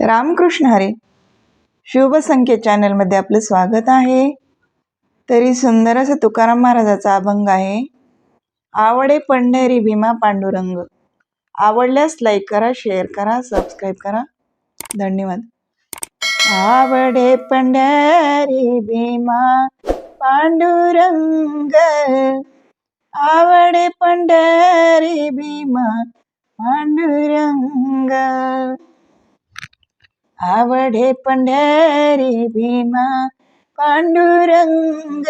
रामकृष्ण हरे. शुभ संकेत चॅनलमध्ये आपलं स्वागत आहे. तरी सुंदर असं तुकाराम महाराजाचा अभंग आहे. आवडे पंढरी भीमा पांडुरंग. आवडल्यास लाईक करा शेअर करा सबस्क्राईब करा. धन्यवाद. आवडे पंढरी भीमा पांडुरंग. आवडे पंढरी भीमा पांडुरंग. आवडे पंढरी भीमा पांडुरंग.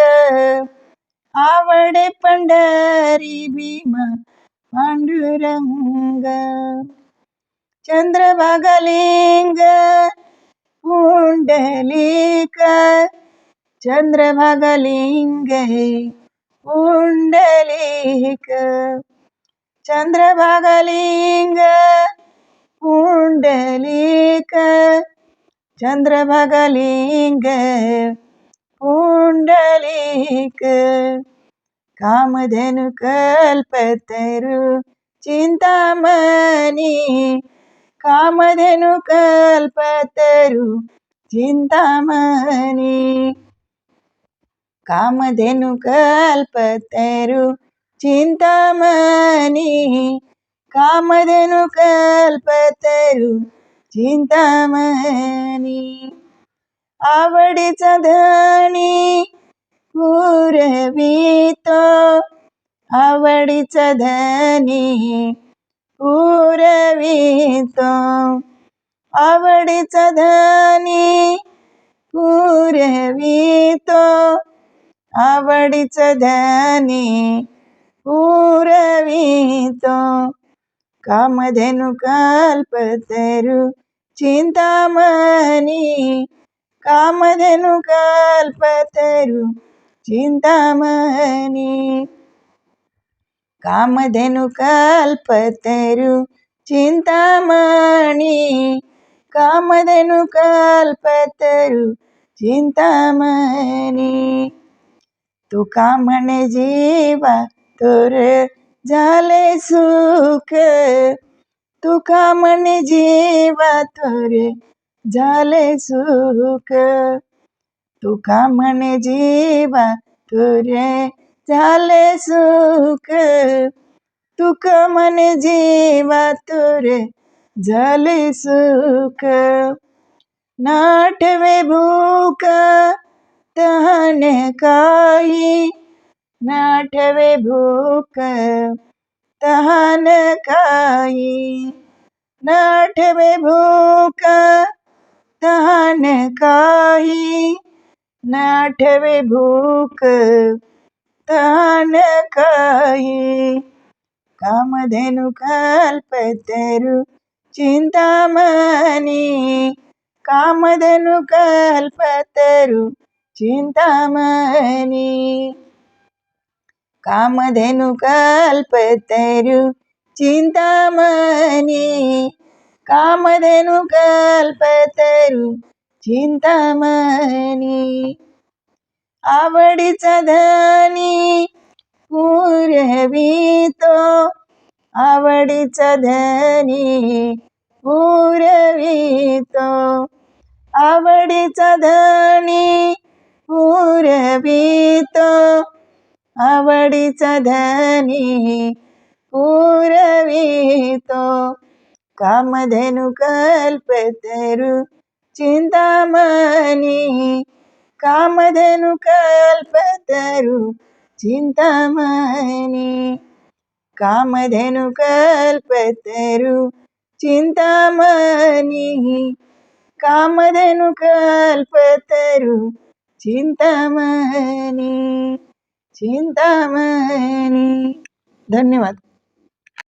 आवडे पंढरी भीमा पांडुरंग. चंद्रभागलिंग पुंडलिक. चंद्रभागलिंग पुंडलिक. चंद्रभागलिंग पुंडलिक चंद्रभागलिंग पुंडलिक कामधेनु कल्पतरु चिंतामणी कामधेनु कल्पतरु चिंतामणी कामधेनु कल्पतरु चिंतामणी कामधेनु कल्पतरु चिंतामणी आवडीचा धनी पुरवितो आवडीचा धनी पुरवितो आवडीचा धनी पुरवितो आवडीचा धनी पुरवितो कामधेनु कल्पतरु चिंतामणी कामधेनु कल्पतरु चिंतामणी कामधेनु कल्पतरु चिंतामणी कामधेनु कल्पतरु चिंतामणी तू कामने जीवा तोर झाले सुख तुका म्हणे जीवा थोरे झाले सुख तुका म्हणे जीवा थोरे झाले सुख तुका म्हणे जीवा थोरे झाले सुख. नाठवे भूक तहने काही नाठवे भूक तहान काही नाठवे भूक तहान काही नाठवे भूक तहान काही कामधेनु कल्पतरु चिंतामणी. कामधेनु कल्पतरु चिंतामणी. कामधेनु कल्पतरु चिंतामणी. कामधेनु कल्पतरु चिंतामणी. आवडीचा धनी पुरवितो आवडीचा धनी पुरवितो आवडीचा धनी पुरवितो आवडीचा धनी पुरवितो कामधेनु कल्पतरु चिंतामणी कामधेनु कल्पतरु चिंतामणी कामधेनु कल्पतरु चिंतामणी कामधेनु कल्पतरु चिंतामणी चिंतामणी धन्यवाद